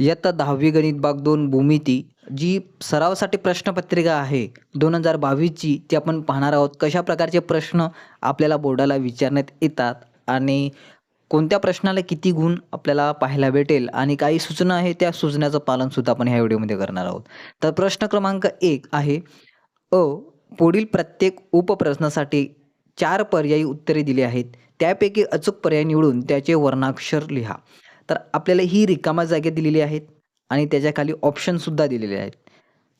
इयत्ता दहावी गणित भाग दोन भूमिती जी सरावासाठी प्रश्नपत्रिका आहे. दोन हजार बावीसची ती आपण पाहणार आहोत. कशा प्रकारचे प्रश्न आपल्याला बोर्डाला विचारण्यात येतात आणि कोणत्या प्रश्नाला किती गुण आपल्याला पाहायला भेटेल आणि काही सूचना आहे त्या सूचनाचं पालनसुद्धा आपण ह्या व्हिडिओमध्ये करणार आहोत. तर प्रश्न क्रमांक एक आहे अ पुढील प्रत्येक उपप्रश्नासाठी चार पर्यायी उत्तरे दिली आहेत. त्यापैकी अचूक पर्याय निवडून त्याचे वर्णाक्षर लिहा. तर आपल्याला ही रिकामा जागा दिलेली आहेत आणि त्याच्याखाली ऑप्शनसुद्धा दिलेले आहेत.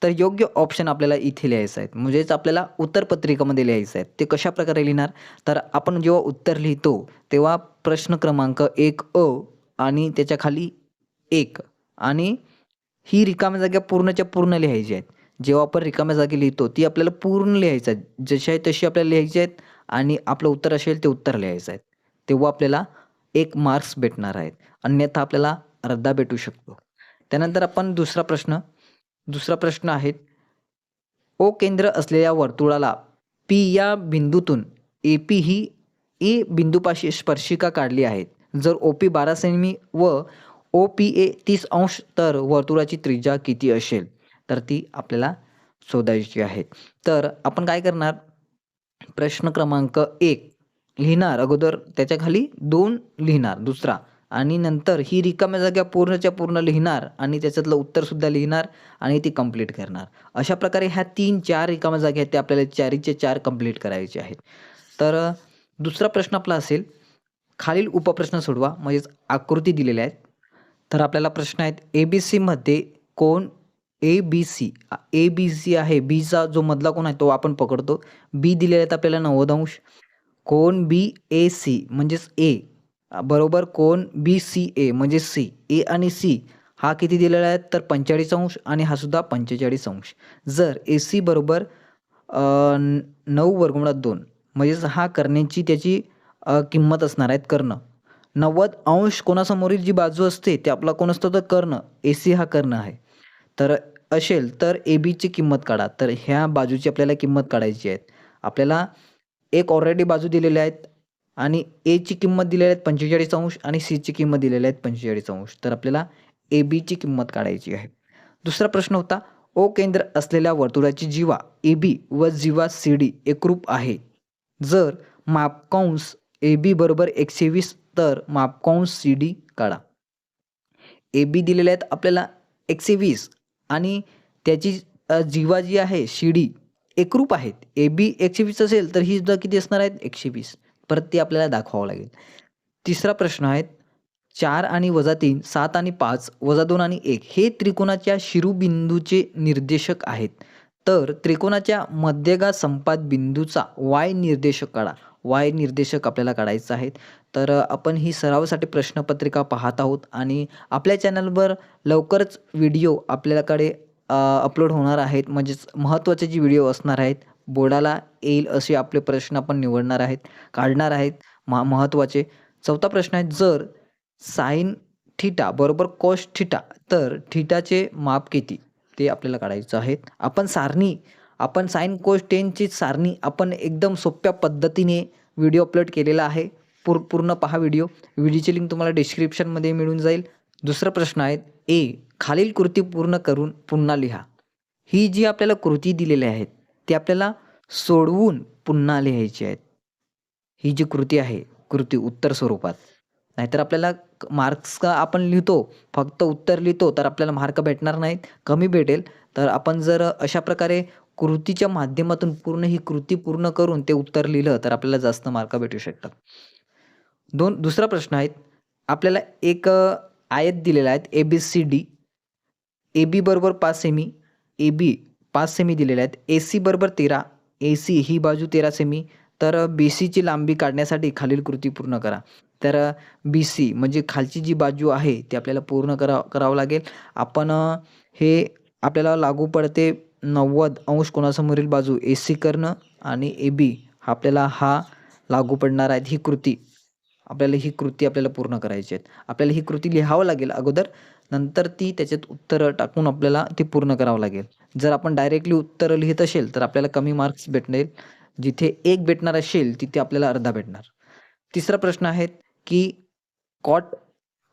तर योग्य ऑप्शन आपल्याला इथे लिहायचं आहेत. म्हणजेच आपल्याला उत्तरपत्रिकामध्ये लिहायचं आहेत. ते कशा प्रकारे लिहिणार? तर आपण जेव्हा उत्तर लिहितो तेव्हा प्रश्न क्रमांक एक अ आणि त्याच्याखाली एक आणि ही रिकाम्या जागा पूर्णच्या पूर्ण लिहायची आहेत. जेव्हा आपण रिकाम्या जागी लिहितो ती आपल्याला पूर्ण लिहायचं आहे जशी आहे तशी आपल्याला लिहायची आहेत आणि आपलं उत्तर असेल ते उत्तर लिहायचं आहे तेव्हा आपल्याला एक मार्क्स भेटणार आहेत. अन्यथा आपल्याला रद्दा भेटू शकतो. त्यानंतर आपण दुसरा प्रश्न दुसरा प्रश्न आहे ओ केंद्र असलेल्या वर्तुळाला पी या बिंदूतून ए पी ही ए बिंदूपाशी स्पर्शिका काढली आहे. जर ओ पी बारा सेमी व ओ पी ए तीस अंश तर वर्तुळाची त्रिज्या किती असेल? तर ती आपल्याला शोधायची आहे. तर आपण काय करणार? प्रश्न क्रमांक एक लिहिणार. अगोदर त्याच्याखाली दोन लिहिणार दुसरा. आणि नंतर ही रिकाम्या जागा पूर्णच्या पूर्ण लिहिणार आणि त्याच्यातलं उत्तरसुद्धा लिहिणार आणि ती कंप्लीट करणार. अशा प्रकारे ह्या तीन चार रिकाम्या जागा आहेत त्या आपल्याला चारीचे चार कंप्लीट करायचे आहेत. तर दुसरा प्रश्न आपला असेल खालील उपप्रश्न सोडवा म्हणजेच आकृती दिलेल्या आहेत. तर आपल्याला प्रश्न आहेत ए बी सीमध्ये कोण A B C A B C आहे बीचा जो मधला कोण आहे तो आपण पकडतो. बी दिलेला आहेत आपल्याला नव्वद अंश. कोण बी ए सी म्हणजेच ए. बरोबर कोण बी सी ए म्हणजे सी. ए आणि सी हा किती दिलेला आहे? तर पंचेचाळीस अंश आणि हा सुद्धा पंचेचाळीस अंश. जर ए सी बरोबर नऊ वर्गमुळात दोन म्हणजेच हा करण्याची त्याची किंमत असणार आहेत कर्ण. नव्वद अंश कोणासमोरील जी बाजू असते ते आपला कोण असतो? तर कर्ण. ए सी हा कर्ण आहे. तर असेल तर ए बीची किंमत काढा. तर ह्या बाजूची आपल्याला किंमत काढायची आहे. आपल्याला एक ऑलरेडी बाजू दिलेल्या आहेत आणि एची किंमत दिलेली आहेत पंचेचाळीस अंश आणि सीची किंमत दिलेल्या आहेत पंचेचाळीस अंश. तर आपल्याला ए बीची किंमत काढायची आहे. दुसरा प्रश्न होता ओ केंद्र असलेल्या वर्तुळाची जीवा ए बी व जीवा सी डी एकरूप आहे. जर मापकंस ए बी बरोबर एकशे वीस तर मापकंस सी डी काढा. ए बी दिलेले आहेत आपल्याला एकशे वीस आणि त्याची जीवा जी आहे सी डी एकरूप आहेत. ए बी एकशे वीस असेल तर ही सुद्धा किती असणार आहेत? एकशे वीस. परत ती आपल्याला दाखवावं लागेल. तिसरा प्रश्न आहे चार आणि वजा तीन सात आणि पाच वजा दोन आणि एक हे त्रिकोणाच्या शिरूबिंदूचे निर्देशक आहेत. तर त्रिकोणाच्या मध्यगा संपात बिंदूचा वाय निर्देशक काढा. वाय निर्देशक आपल्याला काढायचं आहे तर आपण ही सरावासाठी प्रश्नपत्रिका पाहत आहोत आणि आपल्या चॅनलवर लवकरच व्हिडिओ आपल्याकडे अपलोड होणार आहेत. म्हणजेच महत्त्वाचे जे व्हिडिओ असणार आहेत बोर्डाला येईल असे आपले प्रश्न आपण निवडणार आहेत काढणार आहेत. महा महत्त्वाचे. चौथा प्रश्न आहे जर साईन थिटा बरोबर कॉस थिटा तर थिटाचे माप किती? ते आपल्याला काढायचं आहे. आपण सारणी आपण साईन कोस टेनची सारणी आपण एकदम सोप्या पद्धतीने व्हिडिओ अपलोड केलेला आहे. पूर पूर्ण पहा व्हिडिओ व्हिडिओची लिंक तुम्हाला डिस्क्रिप्शनमध्ये मिळून जाईल. दुसरा प्रश्न आहे ए खालील कृती पूर्ण करून पुन्हा लिहा. ही जी आपल्याला कृती दिलेली आहेत ती आपल्याला सोडवून पुन्हा लिहायची आहेत. ही जी कृती आहे कृती उत्तर स्वरूपात. नाहीतर आपल्याला मार्क्स का आपण लिहितो फक्त उत्तर लिहितो तर आपल्याला मार्क भेटणार नाहीत कमी भेटेल. तर आपण जर अशा प्रकारे कृतीच्या माध्यमातून पूर्ण ही कृती पूर्ण करून ते उत्तर लिहिलं तर आपल्याला जास्त मार्क भेटू शकतात. दोन दुसरा प्रश्न आहे आपल्याला एक आयत दिलेला आहेत. A B C D A B बरोबर पाच सेमी ए बी पाच सेमी दिलेले आहेत. ए सी बरोबर तेरा. ए सी ही बाजू तेरा सेमी तर बी सीची लांबी काढण्यासाठी खालील कृती पूर्ण करा. तर बी सी म्हणजे खालची जी बाजू आहे ती आपल्याला पूर्ण करा करावं लागेल. आपण हे आपल्याला लागू पडते नव्वद अंश कोणासमोरील बाजू ए सी करणं आणि ए बी आपल्याला हा लागू पडणार आहेत. ही कृती आपल्याला ही कृती आपल्याला पूर्ण करायची आहेत. आपल्याला ही कृती लिहावं लागेल अगोदर नंतर ती त्याच्यात उत्तरं टाकून आपल्याला ती पूर्ण करावं लागेल. जर आपण डायरेक्टली उत्तरं लिहित असेल तर आपल्याला कमी मार्क्स भेटणार. जिथे एक भेटणार असेल तिथे आपल्याला अर्धा भेटणार. तिसरा प्रश्न आहे की कॉट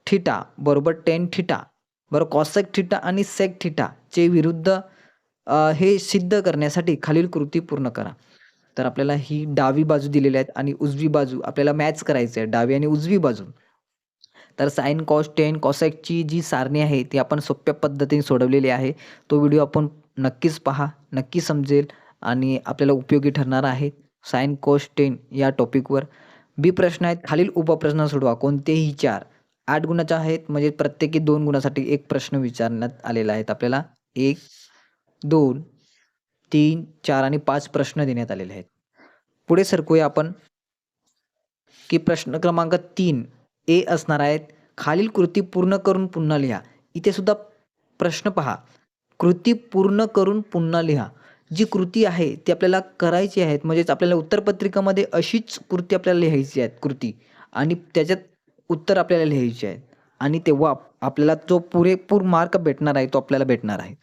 थिटा बरोबर टेन थिटा बरं कॉसेक थिटा आणि सेक थिटाचे विरुद्ध हे सिद्ध करण्यासाठी खालील कृती पूर्ण करा. तर आपल्याला ही डावी बाजू दिलेली आहेत आणि उजवी बाजू आपल्याला मॅच करायचं आहे डावी आणि उजवी बाजू. तर साईन कॉस टेन कॉसॅकची जी सारणी आहे ती आपण सोप्या पद्धतीने सोडवलेली आहे. तो व्हिडिओ आपण नक्कीच पहा नक्की समजेल आणि आपल्याला उपयोगी ठरणार आहे साईन कॉस टेन या टॉपिकवर बी प्रश्न आहेत खालील उपप्रश्न सोडवा कोणतेही चार. आठ गुणाचे आहेत म्हणजे प्रत्येकी दोन गुणासाठी एक प्रश्न विचारण्यात आलेला आहेत आपल्याला एक दोन तीन चार आणि पाच प्रश्न देण्यात आलेले आहेत. पुढे सरकूया आपण की प्रश्न क्रमांक तीन ए असणार आहेत. खालील कृती पूर्ण करून पुन्हा लिहा. इथे सुद्धा प्रश्न पहा. कृती पूर्ण करून पुन्हा लिहा. जी कृती आहे ती आपल्याला करायची आहेत म्हणजेच आपल्याला उत्तरपत्रिकामध्ये अशीच कृती आपल्याला लिहायची आहेत कृती. आणि त्याच्यात उत्तर आपल्याला लिहायची आहेत. आणि तेव्हा आपल्याला जो पुरेपूर मार्क भेटणार आहे तो आपल्याला भेटणार आहे.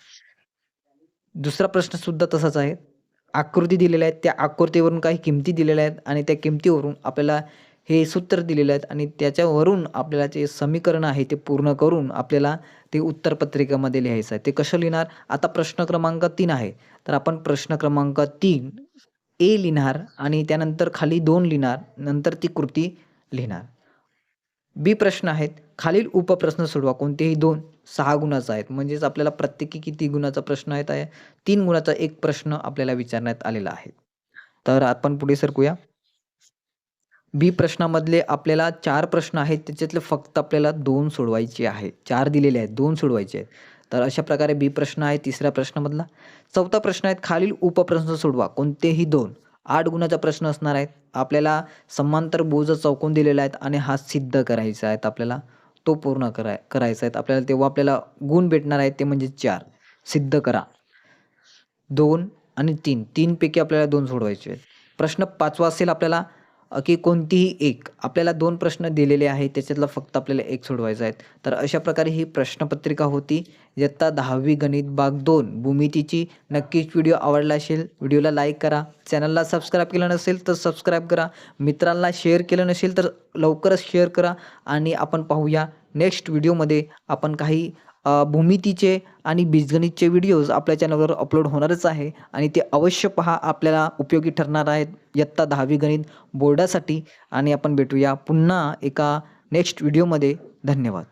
दुसरा प्रश्न सुद्धा तसाच आहे. आकृती दिलेल्या आहेत त्या आकृतीवरून काही किमती दिलेल्या आहेत आणि त्या किमतीवरून आपल्याला हे सूत्र दिलेलं आहेत आणि त्याच्यावरून आपल्याला जे समीकरण आहे ते पूर्ण करून आपल्याला ते उत्तरपत्रिकेमध्ये लिहायचं आहे. ते कसं लिहिणार? आता प्रश्न क्रमांक तीन आहे. तर आपण प्रश्न क्रमांक तीन ए लिहिणार आणि त्यानंतर खाली दोन लिहिणार नंतर ती कृती लिहिणार. बी प्रश्न आहेत. खालील उपप्रश्न सोडवा कोणतेही दोन. सहा गुणाचा आहेत. म्हणजेच आपल्याला प्रत्येकी किती गुणाचा प्रश्न आहेत आहे? तीन गुणाचा एक प्रश्न आपल्याला विचारण्यात आलेला आहे. तर आपण पुढे सरकूया. बी प्रश्नामधले आपल्याला चार प्रश्न आहेत. त्याच्यातले फक्त आपल्याला दोन सोडवायचे आहे. चार दिलेले आहेत. दोन सोडवायचे आहेत. तर अशा प्रकारे बी प्रश्न आहे तिसऱ्या प्रश्नामधला. चौथा प्रश्न आहेत खालील उपप्रश्न सोडवा. कोणतेही दोन. आठ गुणाचा प्रश्न असणार आहेत आपल्याला समांतर बोज चौकोन दिलेला आहेत आणि हा सिद्ध करायचा आहेत आपल्याला. तो पूर्ण कराय करायचा आहेत आपल्याला तेव्हा आपल्याला गुण भेटणार आहेत ते म्हणजे चार. सिद्ध करा. दोन आणि तीन. तीनपैकी आपल्याला दोन सोडवायचे आहेत. प्रश्न पाचवा असेल आपल्याला की कोणतीही एक आपल्याला दोन प्रश्न दिलेले आहेत त्याच्यातला फक्त आपल्याला एक सोडवायचा आहे. तर अशा प्रकारे ही प्रश्नपत्रिका होती इयत्ता दहावी गणित भाग दोन. भूमितीची नक्कीच व्हिडिओ आवडला असेल व्हिडिओला लाईक करा. चॅनलला सबस्क्राईब केलं नसेल तर सबस्क्राईब करा. मित्रांना शेअर केलं नसेल तर लवकरच शेअर करा. आणि आपण पाहूया नेक्स्ट व्हिडिओमध्ये आपण काही भूमितीचे आणि बीजगणितचे व्हिडिओज आपल्या चॅनलवर अपलोड होणारच आहे आणि ते अवश्य पहा आपल्याला उपयोगी ठरणार आहेत इयत्ता दहावी गणित बोर्डासाठी. आणि आपण भेटूया पुन्हा एका नेक्स्ट व्हिडिओमध्ये धन्यवाद.